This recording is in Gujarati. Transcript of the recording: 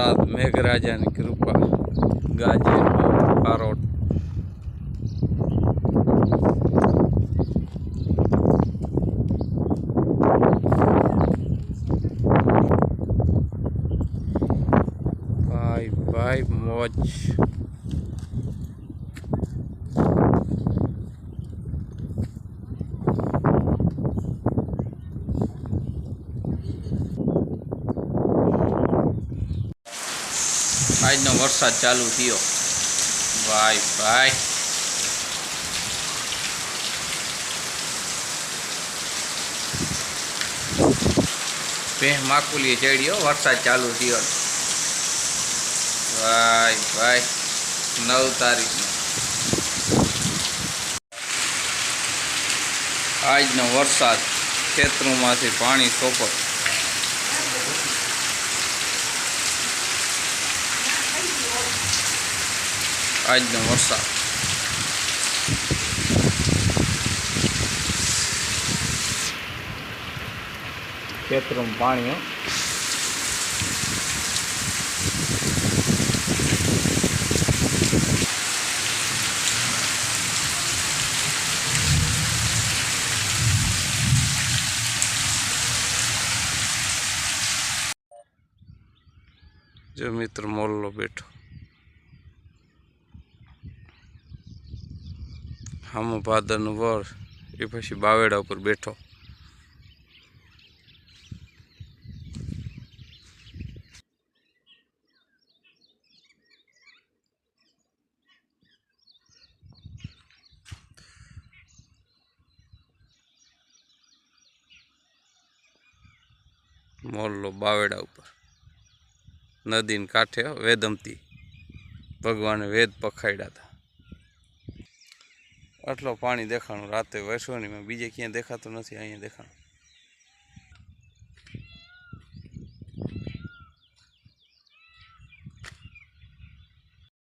વરસાદ મેઘરાજાની કૃપા ગાજે પારોટ. ભાઈ ભાઈ મોજ. આજનો વરસાદ ચાલુ થયો. ભાઈ ભાઈ. ભેહ માકુલી ચડ્યો વરસાદ ચાલુ થયો. ભાઈ ભાઈ, નવ તારીખનો. આજનો વરસાદ ખેતરોમાંથી પાણી સોપટ આજનો વરસાદ ખેતરમાં પાણી હો જો મિત્ર મોલ્લો બેઠો. હામો ભાદરનું વર એ પછી બાવેડા ઉપર બેઠો. મોલ્લો બાવેડા ઉપર. નદીને કાંઠે વેદમતી ભગવાને વેદ પખાડ્યા હતા. આટલો પાણી દેખાણું. રાતે વૈશ્વણીમાં બીજે ક્યાંય દેખાતું નથી અહીંયા દેખાણું.